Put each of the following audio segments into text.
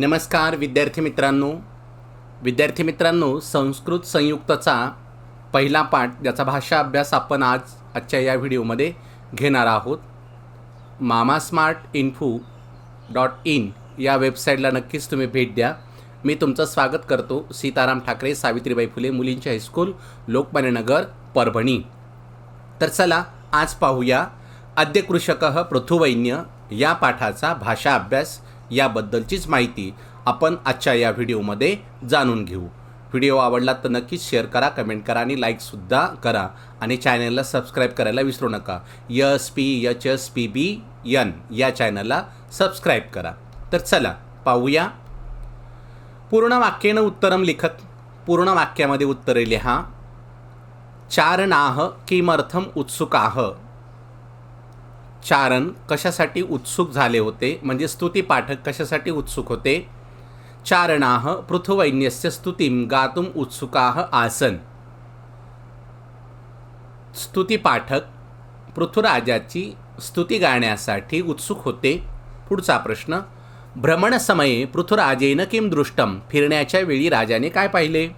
नमस्कार विद्यार्थी मित्रांनो. विद्यार्थी मित्रांनो संस्कृत संयुक्तचा पहिला पाठ ज्याचा भाषा अभ्यास आपण आज आजच्या या व्हिडिओमध्ये घेणार आहोत. मामा स्मार्ट इन्फो डॉट इन या वेबसाईटला नक्कीच तुम्ही भेट द्या. मी तुमचं स्वागत करतो सीताराम ठाकरे सावित्रीबाई फुले मुलींचे हायस्कूल लोकमान्यनगर परभणी. तर चला आज पाहूया. आद्यकृषक पृथुवैन्य या पाठाचा भाषा अभ्यास याबद्दलचीच माहिती आपण आजच्या या व्हिडिओमध्ये जाणून घेऊ. व्हिडिओ आवडला तर नक्कीच शेअर करा कमेंट करा आणि लाईकसुद्धा करा. आणि चॅनलला सबस्क्राईब करायला विसरू नका. S P H S P B N या चॅनलला सबस्क्राईब करा. तर चला पाहूया. पूर्ण वाक्येनं उत्तरम लिखत पूर्ण वाक्यामध्ये उत्तरे लिहा. चारणाह किमर्थम उत्सुकाह चारण कशासाठी उत्सुक झाले होते? म्हणजे स्तुती पाठक कशासाठी उत्सुक होते? चारणाह पृथुवैन्यस्य स्तुतीम गातुम उत्सुकाह आसन. स्तुती पाठक पृथुराजाची स्तुती गाण्यासाठी उत्सुक होते? पुढचा प्रश्न भ्रमणसमये पृथुराजेनं किम दृष्टम फिरण्याच्या वेळी राजाने काय पाहिले?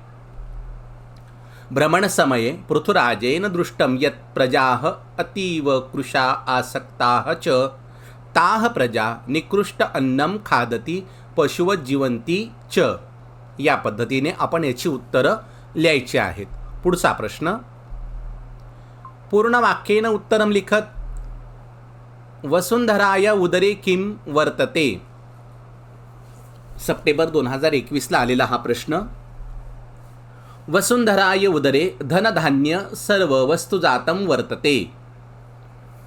भ्रमणसमये पृथुराजेन दृष्टं यत् प्रजाः अतीव कृशा आसक्ताः च। ताः प्रजा निकृष्ट अन्नं खादती पशुवजीवंती च। या पद्धतीने आपण याची उत्तरं लिहायची आहेत। पुढचा प्रश्न। पूर्ण वाक्येन उत्तरं लिखत वसुंधराय उदरे किम वर्तते? सप्टेंबर दोन हजार एकवीसला आलेला हा प्रश्न। वसुंधराय उदरे धनधान्य सर्व वस्तुजातं वर्तते.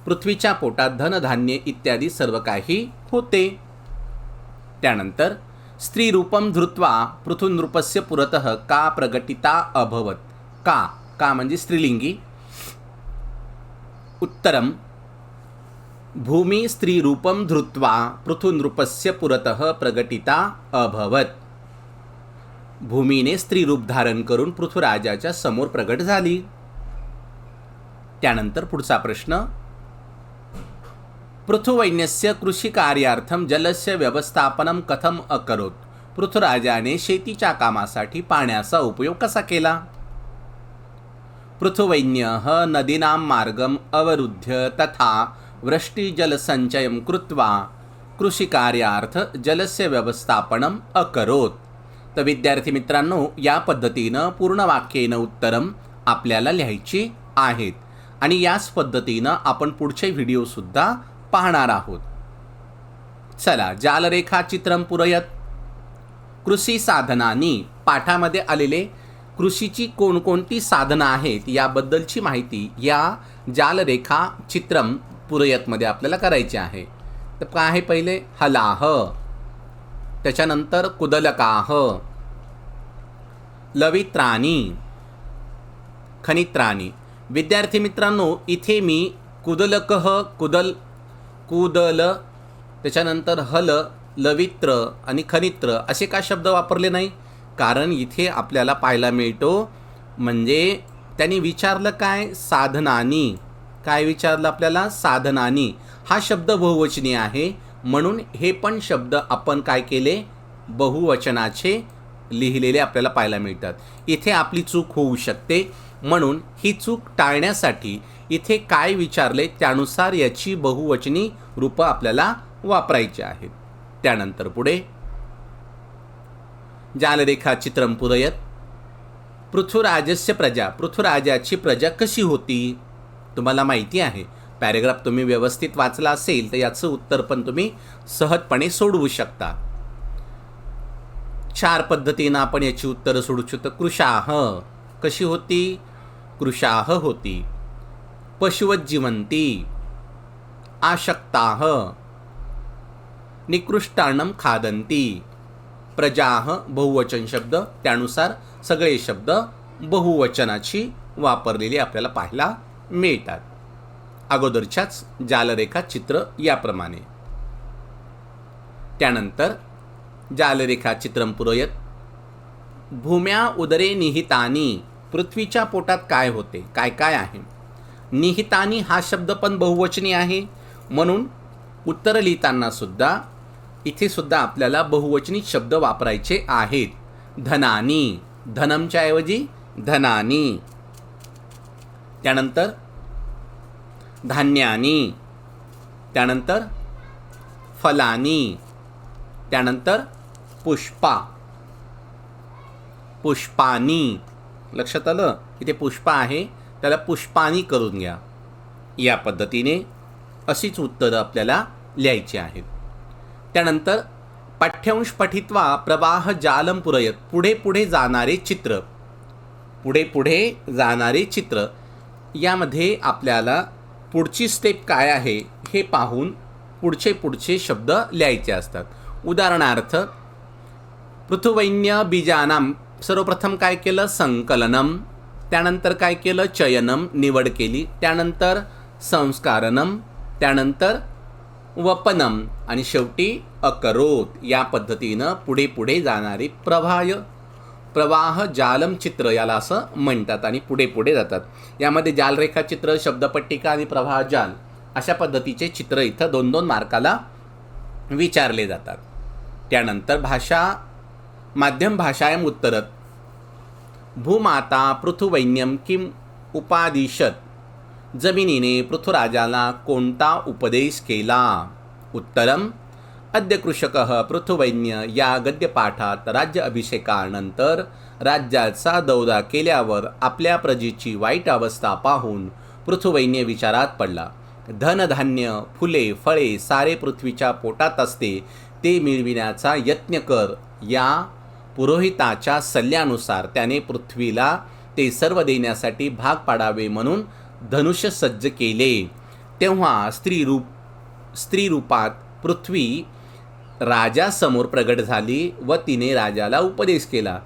पृथ्वीच्या पोटात धनधान्य इत्यादी सर्व काही होते. त्यानंतर स्त्रीरूपं धृत्वा पृथुनृपस्य पुरतः का प्रगटिता अभवत. का का म्हणजे स्त्रीलिंगी. उत्तरम भूमी स्त्रीरूपं धृत्वा पृथुनृपस्य पुरतः प्रगटिता अभवत. भूमीने स्त्रीरूप धारण करून पृथ्वीराजाच्या समोर प्रगट झाली. त्यानंतर पुढचा प्रश्न पृथुवैन्यस्य कृषिकार्यार्थम जलस्य व्यवस्थापनं कथम अकरोत? पृथ्वीराजाने शेतीच्या कामासाठी पाण्याचा उपयोग कसा केला? पृथुवैन्य नदीनां मार्गम अवरुद्ध्य तथा वृष्टिजलसञ्चयं कृत्वा कृषिकार्यार्थ जलस्य व्यवस्थापनम् अकरोत. तर विद्यार्थी मित्रांनो या पद्धतीनं पूर्ण वाक्येनं उत्तरं आपल्याला लिहायची आहेत. आणि याच पद्धतीनं आपण पुढचे व्हिडिओसुद्धा पाहणार आहोत. चला जालरेखा चित्रम पुरयत. कृषी साधनांनी पाठामध्ये आलेले कृषीची कोणकोणती साधनं आहेत याबद्दलची माहिती या जालरेखा चित्रम पुरयतमध्ये आपल्याला करायची आहे. तर काय आहे पहिले? हलाह. त्याच्यानंतर कुदलकाह लवित्राणी खनित्राणी. विद्यार्थी मित्रांनो इथे मी कुदलकह कुदल कुदल त्याच्यानंतर हल लवित्र आणि खनित्र असे का शब्द वापरले नाही? कारण इथे आपल्याला पाहायला मिळतो म्हणजे त्यांनी विचारलं काय? साधनानी. काय विचारलं आपल्याला? साधनानी. हा शब्द बहुवचनी आहे. म्हणून हे पण शब्द आपण काय केले? बहुवचनाचे लिहिलेले आपल्याला पाहायला मिळतात. इथे आपली चूक होऊ शकते. म्हणून ही चूक टाळण्यासाठी इथे काय विचारले त्यानुसार याची बहुवचनी रूपं आपल्याला वापरायची आहेत. त्यानंतर पुढे. जालरेखा चित्रम पुरयत पृथ्वीराजस्य प्रजा पृथ्वीराजाची प्रजा कशी होती? तुम्हाला माहिती आहे. पॅरेग्राफ तुम्ही व्यवस्थित वाचला असेल तर याचं उत्तर पण तुम्ही सहजपणे सोडवू शकता. चार पद्धतीनं आपण याची उत्तरं सोडू शकतो. कृशाह कशी होती? कृशाह होती. पशुवज्जीवंती. आशक्ताह. निकृष्टान्नम खादंती प्रजाह बहुवचन शब्द. त्यानुसार सगळे शब्द बहुवचनाची वापरलेली आपल्याला पाहायला मिळतात. अगोदरच्याच जालरेखा चित्र याप्रमाणे. त्यानंतर जालरेखा चित्रम पुरयत. भूम्या उदरे निहितानी पृथ्वीच्या पोटात काय होते? काय काय आहे? निहितानी हा शब्द पण बहुवचनी आहे. म्हणून उत्तर लिहिताना सुद्धा इथे सुद्धा आपल्याला बहुवचनी शब्द वापरायचे आहेत. धनानी धनमच्या ऐवजी धनानी. त्यानंतर धान्यानी त्यानंतर फलानी त्यानंतर पुष्पा. पुष्पानी. लक्षात आलं? की ते पुष्पा आहे. त्याला पुष्पानी करून घ्या. या पद्धतीने अशीच उत्तरं आपल्याला लिहायची आहेत. त्यानंतर पाठ्यांश पठित्वा प्रवाह जालम पुरयत. पुढे पुढे जाणारे चित्र. पुढे पुढे जाणारे चित्र. यामध्ये आपल्याला पुढची स्टेप काय आहे हे पाहून पुढचे पुढचे शब्द लिहायचे असतात. उदाहरणार्थ पृथुवैन्य बीजानाम सर्वप्रथम काय केलं? संकलनम. त्यानंतर काय केलं? चयनम. निवड केली. त्यानंतर संस्कारणम. त्यानंतर वपनम. आणि शेवटी अकरोत. या पद्धतीनं पुढे पुढे जाणारी प्रवाह. प्रवाह जालम चित्र याला असं म्हणतात आणि पुढे पुढे जातात. यामध्ये जालरेखाचित्र शब्दपट्टिका आणि प्रवाह जाल अशा पद्धतीचे चित्र इथं दोन दोन मार्काला विचारले जातात. त्यानंतर भाषा माध्यम भाषायम उत्तरत भूमाता पृथुवैन्यम किम उपादिशत? जमिनीने पृथुराजाला कोणता उपदेश केला? उत्तरम अद्य कृषक पृथुवैन्य या गद्यपाठात राज्य अभिषेकानंतर राज्याचा दौरा केल्यावर आपल्या प्रजेची वाईट अवस्था पाहून पृथुवैन्य विचारात पडला. धनधान्य फुले फळे सारे पृथ्वीच्या पोटात असते ते मिळविण्याचा यत्न कर. या पुरोहिताच्या सल्ल्यानुसार त्याने पृथ्वीला ते सर्व देण्यासाठी भाग पाडावे म्हणून धनुष्य सज्ज केले. तेव्हा स्त्रीरूप स्त्रीरूपात पृथ्वी राजासमोर प्रगट झाली व तिने राजाला उपदेश केला.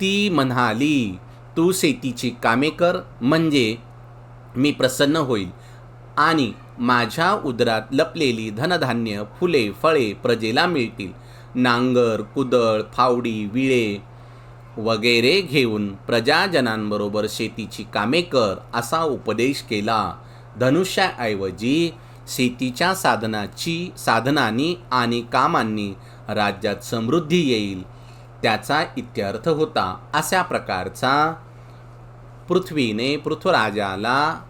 ती म्हणाली तू शेतीची कामे कर म्हणजे मी प्रसन्न होईल. आणि माझ्या उदरात लपलेली धनधान्य फुले फळे प्रजेला मिळतील. नांगर कुदळ फावडी विळे वगैरे घेऊन प्रजाजनांबरोबर शेतीची कामे कर असा उपदेश केला. धनुष्याऐवजी शेतीच्या साधनाची साधनांनी आणि कामांनी राज्यात समृद्धी येईल त्याचा इत्यर्थ होता अशा प्रकारचा पृथ्वीने पृथ्वीराजाला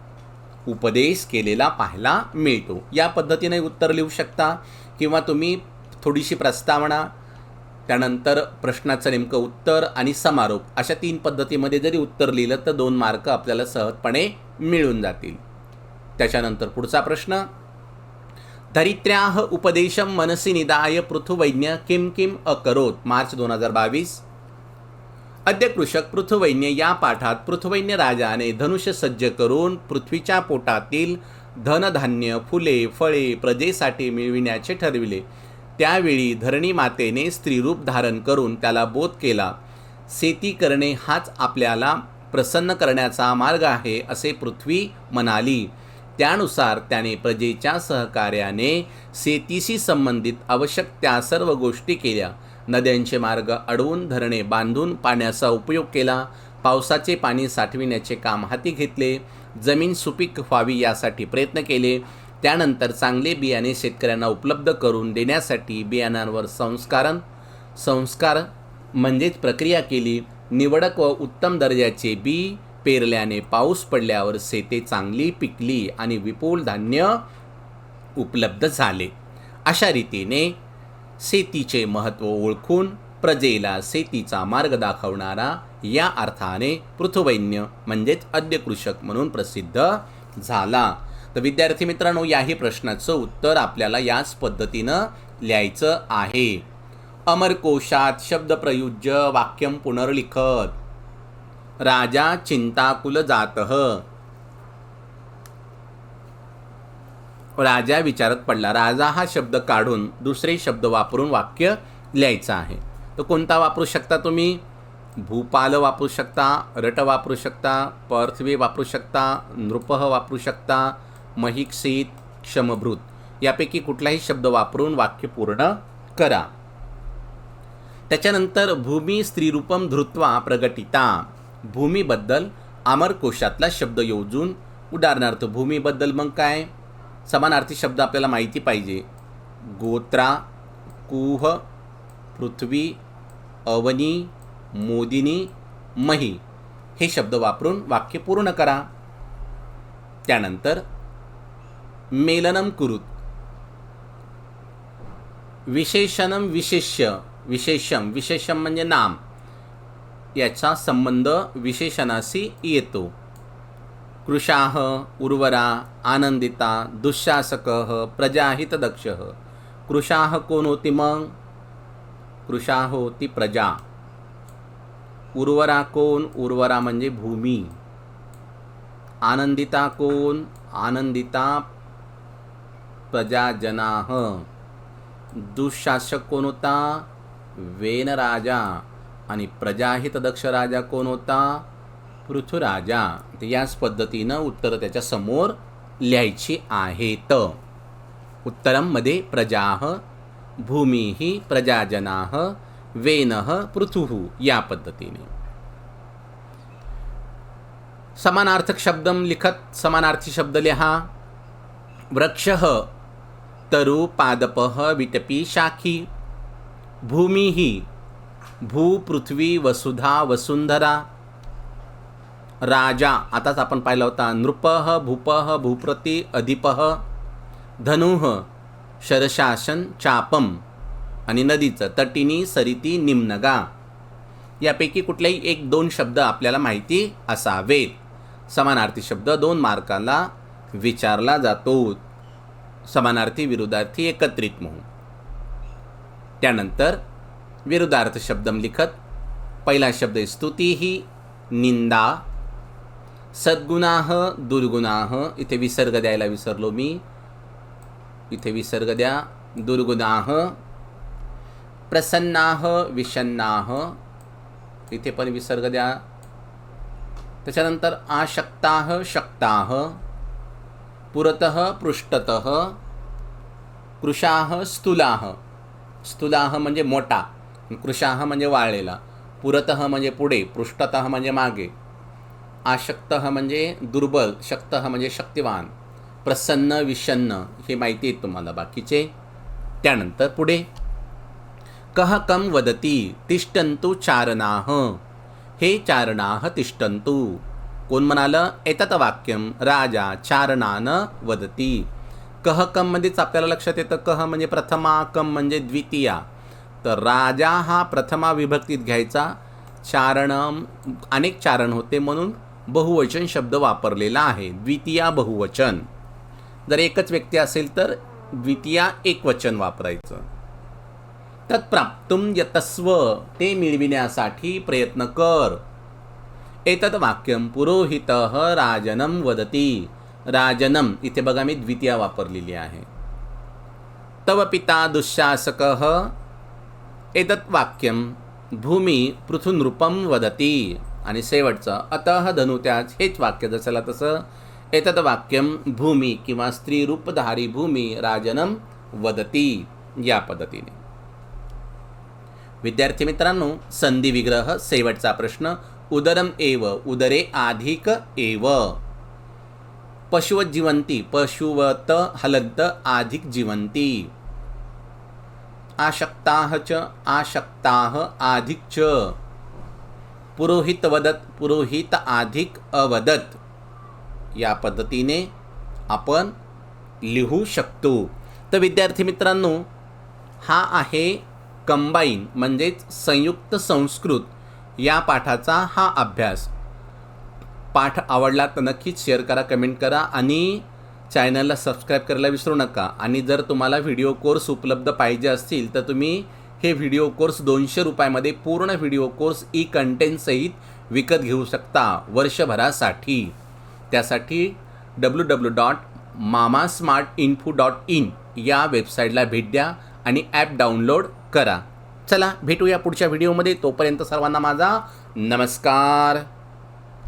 उपदेश केलेला पाहायला मिळतो. या पद्धतीने उत्तर लिहू शकता? किंवा तुम्ही थोडीशी प्रस्तावना त्यानंतर प्रश्नाचं नेमकं उत्तर आणि समारोप अशा तीन पद्धतीमध्ये जरी उत्तर लिहिलं तर दोन मार्क आपल्याला सहजपणे मिळून जातील. त्याच्यानंतर पुढचा प्रश्न धरित्र्याह उपदेशम मनसी निदाय पृथुवैज्ञ किम किम अकरोत? मार्च दोन हजार बावीस. अद्यकृषक पृथुवैन्य या पाठात पृथुवैन्य राजाने धनुष्य सज्ज करून पृथ्वीच्या पोटातील धनधान्य फुले फळे प्रजेसाठी मिळविण्याचे ठरविले. त्यावेळी धरणी मातेने स्त्रीरूप धारण करून त्याला बोध केला. शेती करणे हाच आपल्याला प्रसन्न करण्याचा मार्ग आहे असे पृथ्वी म्हणाली. त्यानुसार त्याने प्रजेच्या सहकार्याने शेतीशी संबंधित आवश्यक त्या सर्व गोष्टी केल्या. नद्यांचे मार्ग अडवून धरणे बांधून पाण्याचा उपयोग केला. पावसाचे पाणी साठविण्याचे काम हाती घेतले. जमीन सुपीक व्हावी यासाठी प्रयत्न केले. त्यानंतर चांगले बियाणे शेतकऱ्यांना उपलब्ध करून देण्यासाठी बियाणांवर संस्कारण संस्कार म्हणजेच प्रक्रिया केली. निवडक व उत्तम दर्जाचे बी पेरल्याने पाऊस पडल्यावर शेते चांगली पिकली आणि विपुल धान्य उपलब्ध झाले. अशा रीतीने शेतीचे महत्त्व ओळखून प्रजेला शेतीचा मार्ग दाखवणारा या अर्थाने पृथुवैन्य म्हणजेच अद्य कृषक म्हणून प्रसिद्ध झाला. तर विद्यार्थी मित्रांनो याही प्रश्नाचं उत्तर आपल्याला याच पद्धतीनं लिहायचं आहे. अमरकोशात शब्दप्रयुज्य वाक्यम पुनर्लिखत. राजा चिंताकुल जातह राजा विचारत पडला राजा हा शब्द काढून दुसरे शब्द वापरून वाक्य लिहायचं आहे. तर कोणता वापरू शकता तुम्ही? भूपाल वापरू शकता रट वापरू शकता पर्थवे वापरू शकता नृपह वापरू शकता महिक्षित क्षमभृत. यापैकी कुठलाही शब्द वापरून वाक्य पूर्ण करा. त्याच्यानंतर भूमी स्त्रीरूपम धृत्वा प्रगटिता. भूमीबद्दल अमरकोशातला शब्द योजून उदाहरणार्थ भूमीबद्दल मग काय? समानार्थी शब्द आपल्याला माहिती पाहिजे. गोत्रा कुह पृथ्वी अवनी मोदिनी मही. हे शब्द वापरून वाक्य पूर्ण करा. त्यानंतर मेलनम कुरुत. विशेषणम विशेष्य. विशेषम विशेषम म्हणजे नाम. याचा संबंध विशेषणाशी येतो. कृशाह उर्वरा आनंदिता दुःशासक प्रजाहितदक्ष. कृशाह कोण होती मग? कृशाह होती प्रजा. उर्वरा कोण? उर्वरा म्हणजे भूमी. आनंदिता कोण? आनंदिता प्रजाजनाः. दुःशासक कोण होता? वेनराजा आणि प्रजाहित दक्ष राजा कोण होता? पृथ्वीराजा. तर याच पद्धतीनं उत्तरं त्याच्यासमोर लिहायची आहेत. उत्तरांमध्ये प्रजाः भूमीः प्रजाजनाः वेनः पृथुः या पद्धतीने. समानार्थक शब्द लिखत समानार्थी शब्द लिहा. वृक्षः तरु पादपः विटपी शाखी. भूमिः भू पृथ्वी वसुधा वसुंधरा राजा. आताच आपण पाहिला होता. नृपः भूपः भूप्रती अधिपः धनुः शरशासन चापम आणि नदीचं तटिनी सरिती निम्नगा. यापैकी कुठलेही एक दोन शब्द आपल्याला माहिती असावेत. समानार्थी शब्द दोन मार्काला विचारला जातो. समानार्थी विरुद्धार्थी एकत्रित म्हणून. त्यानंतर विरुद्धार्थ शब्दम लिखत पहिला शब्द आहे स्तुती ही निंदा. सद्गुणाह दुर्गुणाह इथे विसर्ग द्यायला विसरलो मी. इथे विसर्ग द्या दुर्गुणाह प्रसन्नाह विषन्नाह इथे पण विसर्ग द्या. त्याच्यानंतर आशक्ताह शक्ताह पुरतः पृष्ठतः. कृशाह स्थूलाह स्थूलाह म्हणजे मोठा. कृशाह म्हणजे वाळलेला पुरतः म्हणजे पुढे पृष्ठतः म्हणजे मागे आशक्त म्हणजे दुर्बल शक्त म्हणजे शक्तिवान प्रसन्न विषन्न हे माहिती आहे तुम्हाला बाकीचे. त्यानंतर पुढे. कह कम वदती तिष्ठंतु चारणाह हे चारणाह तिष्ठंतु कोण म्हणालं? एतत वाक्यम राजा चारणान वदती. कह कम मध्येच म्हणजे आपल्याला लक्षात येतं? कह म्हणजे प्रथमा कम म्हणजे द्वितीया. तर राजा हा प्रथमा विभक्तीत घ्यायचा. चारण अनेक चारण होते म्हणून बहुवचन शब्द वापरलेला आहे. द्वितीया बहुवचन. जर एकच व्यक्ती असेल तर द्वितीया एकवचन वापरायचं. तत्प्राप्तुम यतस्व ते मिळविण्यासाठी प्रयत्न कर. एतत् वाक्यम पुरोहित राजनम वदती. राजनम इथे बघा मी द्वितीया वापरलेली आहे. तव पिता दुःशासक एतत् वाक्यम भूमी पृथुनृपम वदती आणि शेवटचं अतः धनुत्याच हेच वाक्य जसंला तसं एतत् वाक्यम भूमी किंवा स्त्रीरूपधारी भूमी राजनम वदती या पद्धतीने. विद्यार्थी मित्रांनो संधी विग्रह शेवटचा प्रश्न उदरम एव उदरे अधिक एव? पशुवत जिवंती पशुवत हलंत अधिक जिवंती आशक्ताः च आशक्ताः आधिक च। पुरोहित वदत पुरोहित अधिक अवदत। या पद्धतीने आपण लिहू शकतो। तर विद्यार्थी मित्रांनो हा आहे कंबाईन म्हणजेच संयुक्त संस्कृत या पाठाचा हा अभ्यास. पाठ आवडला तर नक्कीच शेअर करा कमेंट करा आणि चॅनलला सबस्क्राईब करायला विसरू नका. आणि जर तुम्हाला व्हिडिओ कोर्स उपलब्ध पाहिजे असतील तर तुम्ही हे व्हिडिओ कोर्स दोनशे रुपयामध्ये पूर्ण व्हिडिओ कोर्स ई कंटेंटसहित विकत घेऊ शकता वर्षभरासाठी. त्यासाठी W W dot mama smart info dot in या वेबसाईटला भेट द्या आणि ॲप डाउनलोड करा. चला भेटूया पुढच्या व्हिडिओमध्ये. तोपर्यंत सर्वांना माझा नमस्कार.